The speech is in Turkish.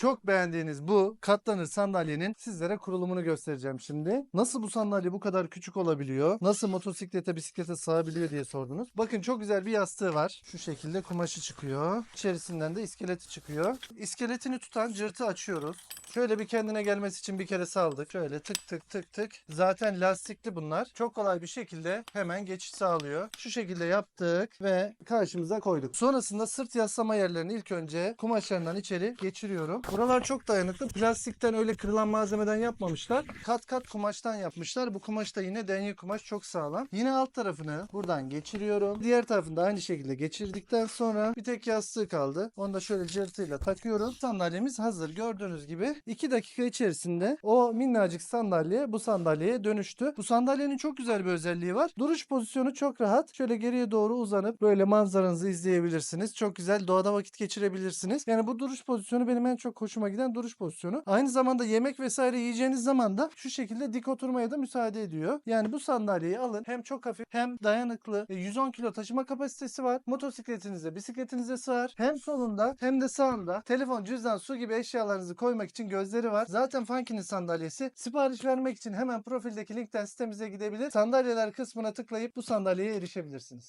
Çok beğendiğiniz bu katlanır sandalyenin sizlere kurulumunu göstereceğim şimdi. Nasıl bu sandalye bu kadar küçük olabiliyor? Nasıl motosiklete bisiklete sığabiliyor diye sordunuz. Bakın çok güzel bir yastığı var. Şu şekilde kumaşı çıkıyor. İçerisinden de iskeleti çıkıyor. İskeletini tutan cırtı açıyoruz. Şöyle bir kendine gelmesi için bir kere saldık. Şöyle tık tık tık tık. Zaten lastikli bunlar. Çok kolay bir şekilde hemen geçiş sağlıyor. Şu şekilde yaptık ve karşımıza koyduk. Sonrasında sırt yaslama yerlerini ilk önce kumaşlarından içeri geçiriyorum. Buralar çok dayanıklı. Plastikten öyle kırılan malzemeden yapmamışlar. Kat kat kumaştan yapmışlar. Bu kumaş da yine denye kumaş çok sağlam. Yine alt tarafını buradan geçiriyorum. Diğer tarafını da aynı şekilde geçirdikten sonra bir tek yastığı kaldı. Onu da şöyle cırtıyla takıyorum. Sandalyemiz hazır. Gördüğünüz gibi 2 dakika içerisinde o minnacık sandalye bu sandalyeye dönüştü. Bu sandalyenin çok güzel bir özelliği var. Duruş pozisyonu çok rahat. Şöyle geriye doğru uzanıp böyle manzaranızı izleyebilirsiniz. Çok güzel doğada vakit geçirebilirsiniz. Yani bu duruş pozisyonu benim en çok hoşuma giden duruş pozisyonu. Aynı zamanda yemek vesaire yiyeceğiniz zaman da şu şekilde dik oturmaya da müsaade ediyor. Yani bu sandalyeyi alın. Hem çok hafif hem dayanıklı. E, 110 kilo taşıma kapasitesi var. Motosikletinize, bisikletinize sığar. Hem solunda hem de sağında telefon, cüzdan, su gibi eşyalarınızı koymak için gözleri var. Zaten Funky'nin sandalyesi. Sipariş vermek için hemen profildeki linkten sitemize gidebilir. Sandalyeler kısmına tıklayıp bu sandalyeye erişebilirsiniz.